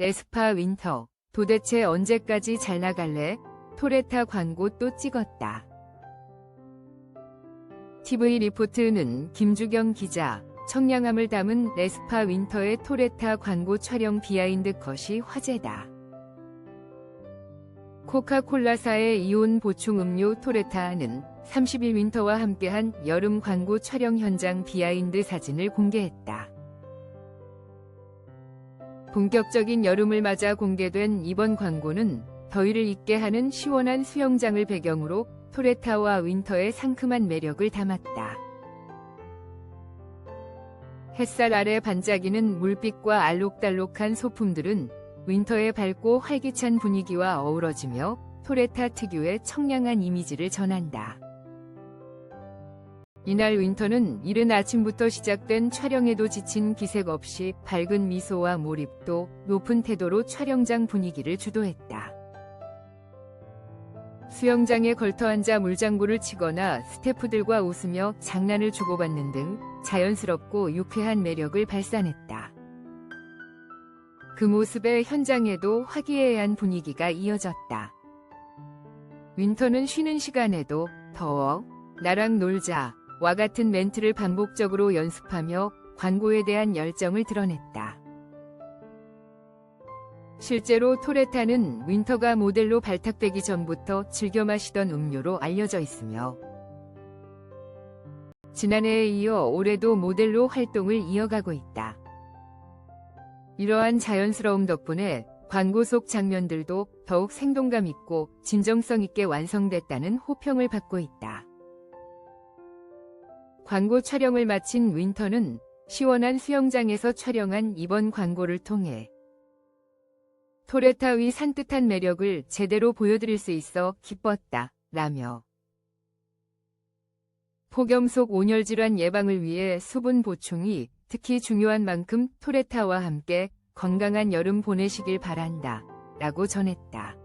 레스파 윈터. 도대체 언제까지 잘 나갈래? 토레타 광고 또 찍었다. TV 리포트는 김주경 기자, 청량함을 담은 레스파 윈터의 토레타 광고 촬영 비하인드 컷이 화제다. 코카콜라사의 이온 보충 음료 토레타는 30일 윈터와 함께한 여름 광고 촬영 현장 비하인드 사진을 공개했다. 본격적인 여름을 맞아 공개된 이번 광고는 더위를 잊게 하는 시원한 수영장을 배경으로 토레타와 윈터의 상큼한 매력을 담았다. 햇살 아래 반짝이는 물빛과 알록달록한 소품들은 윈터의 밝고 활기찬 분위기와 어우러지며 토레타 특유의 청량한 이미지를 전한다. 이날 윈터는 이른 아침부터 시작된 촬영에도 지친 기색 없이 밝은 미소와 몰입도 높은 태도로 촬영장 분위기를 주도했다. 수영장에 걸터 앉아 물장구를 치거나 스태프들과 웃으며 장난을 주고받는 등 자연스럽고 유쾌한 매력을 발산했다. 그 모습에 현장에도 화기애애한 분위기가 이어졌다. 윈터는 쉬는 시간에도 더워, 나랑 놀자, 와 같은 멘트를 반복적으로 연습하며 광고에 대한 열정을 드러냈다. 실제로 토레타는 윈터가 모델로 발탁되기 전부터 즐겨 마시던 음료로 알려져 있으며 지난해에 이어 올해도 모델로 활동을 이어가고 있다. 이러한 자연스러움 덕분에 광고 속 장면들도 더욱 생동감 있고 진정성 있게 완성됐다는 호평을 받고 있다. 광고 촬영을 마친 윈터는 시원한 수영장에서 촬영한 이번 광고를 통해 토레타의 산뜻한 매력을 제대로 보여드릴 수 있어 기뻤다. 라며 폭염 속 온열 질환 예방을 위해 수분 보충이 특히 중요한 만큼 토레타와 함께 건강한 여름 보내시길 바란다. 라고 전했다.